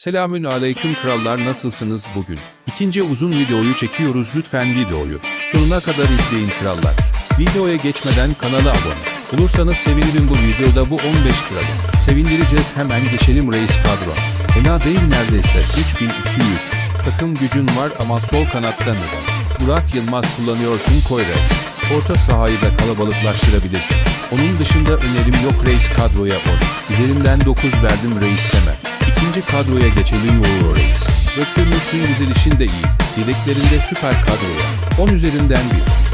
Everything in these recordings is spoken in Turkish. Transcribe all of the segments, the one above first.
Selamün aleyküm krallar nasılsınız bugün? İkinci uzun videoyu çekiyoruz lütfen videoyu. Sonuna kadar izleyin krallar. Videoya geçmeden kanala abone. Olursanız sevinirim bu videoda bu 15 kralı. Sevindireceğiz hemen geçelim reis kadro. Fena değil neredeyse 3200. Takım gücün var ama sol kanatta neden? Burak Yılmaz kullanıyorsun koy reis. Orta sahayı da kalabalıklaştırabilirsin. Onun dışında önerim yok reis kadroya 10. Üzerinden 9 verdim reis hemen. İkinci kadroya geçelim Uğur Reis. Döktürmüşsün dizilişin de iyi. Yedeklerinde süper kadroya. 10 üzerinden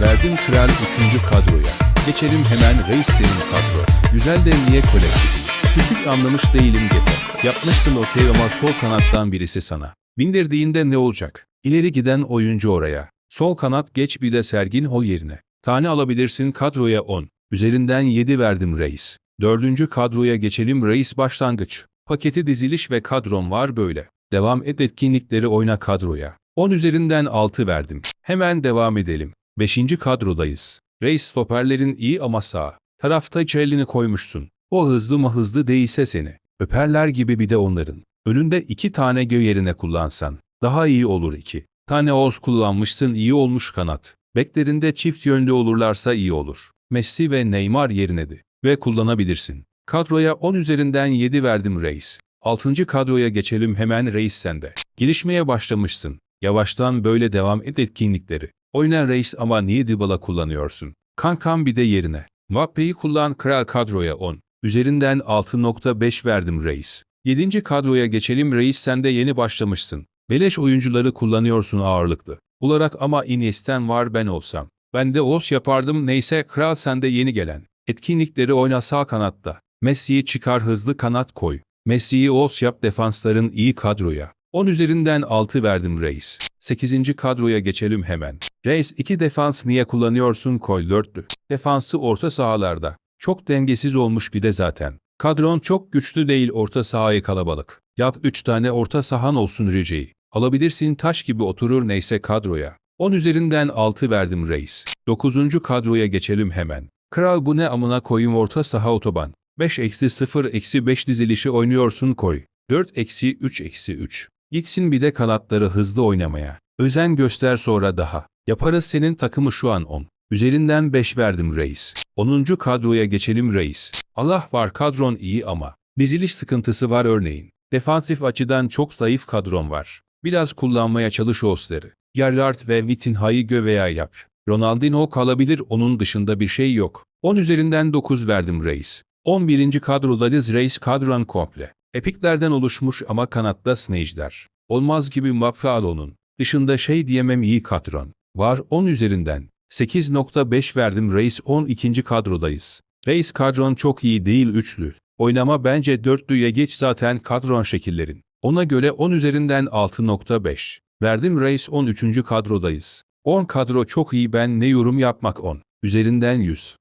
1. Verdim kral 3. kadroya. Geçelim hemen reis senin kadro. Güzel de niye kolektifi? Küçük anlamış değilim gibi. Yapmışsın okey ama sol kanattan birisi sana. Bindirdiğinde ne olacak? İleri giden oyuncu oraya. Sol kanat geç bir de Sergin Hol yerine. Tane alabilirsin kadroya 10. Üzerinden 7 verdim reis. Dördüncü kadroya geçelim reis başlangıç. Paketi diziliş ve kadron var böyle. Devam et etkinlikleri oyna kadroya. 10 üzerinden 6 verdim. Hemen devam edelim. 5. kadrodayız. Reis stoperlerin iyi ama sağ. Tarafta hiç elini koymuşsun. O hızlı mı hızlı değilse seni. Öperler gibi bir de onların. Önünde iki tane göğ yerine kullansan. Daha iyi olur iki. Tane Oz kullanmışsın iyi olmuş kanat. Beklerinde çift yönlü olurlarsa iyi olur. Messi ve Neymar yerinedi. Ve kullanabilirsin. Kadroya 10 üzerinden 7 verdim reis. 6. kadroya geçelim hemen reis sende. Gelişmeye başlamışsın. Yavaştan böyle devam et etkinlikleri. Oyna reis ama niye Dybala kullanıyorsun? Kankam bir de yerine. Mbappe'yi kullan kral kadroya 10. Üzerinden 6.5 verdim reis. 7. kadroya geçelim reis sen de yeni başlamışsın. Beleş oyuncuları kullanıyorsun ağırlıklı. Olarak ama Iniesta'm var ben olsam. Ben de os yapardım neyse kral sende yeni gelen. Etkinlikleri oyna sağ kanatta. Messi'yi çıkar hızlı kanat koy. Messi'yi os yap defansların iyi kadroya. 10 üzerinden 6 verdim reis. 8. kadroya geçelim hemen. Reis 2 defans niye kullanıyorsun koy dörtlü. Defansı orta sahalarda. Çok dengesiz olmuş bir de zaten. Kadron çok güçlü değil orta sahayı kalabalık. Yap 3 tane orta sahan olsun Rice'yi. Alabilirsin taş gibi oturur neyse kadroya. 10 üzerinden 6 verdim reis. 9. kadroya geçelim hemen. Kral bu ne amına koyayım orta saha otoban. 5 eksi 0 eksi 5 dizilişi oynuyorsun koy. 4 eksi 3 eksi 3. Gitsin bir de kanatları hızlı oynamaya. Özen göster sonra daha. Yaparız senin takımı şu an 10. Üzerinden 5 verdim reis. 10. kadroya geçelim reis. Allah var kadron iyi ama. Diziliş sıkıntısı var örneğin. Defansif açıdan çok zayıf kadron var. Biraz kullanmaya çalış Osler'ı. Gerrard ve Vitinha'yı göveya yap. Ronaldinho kalabilir onun dışında bir şey yok. 10 üzerinden 9 verdim reis. 11. kadrodayız reis kadran komple. Epiklerden oluşmuş ama kanatta Snejder. Olmaz gibi Mbappe al onun. Dışında şey diyemem iyi kadron. Var 10 üzerinden. 8.5 verdim reis 12. kadrodayız. Reis kadron çok iyi değil üçlü. Oynama bence dörtlüye geç zaten kadron şekillerin. Ona göre 10 üzerinden 6.5. Verdim reis 13. kadrodayız. 10 kadro çok iyi ben ne yorum yapmak 10. Üzerinden 100.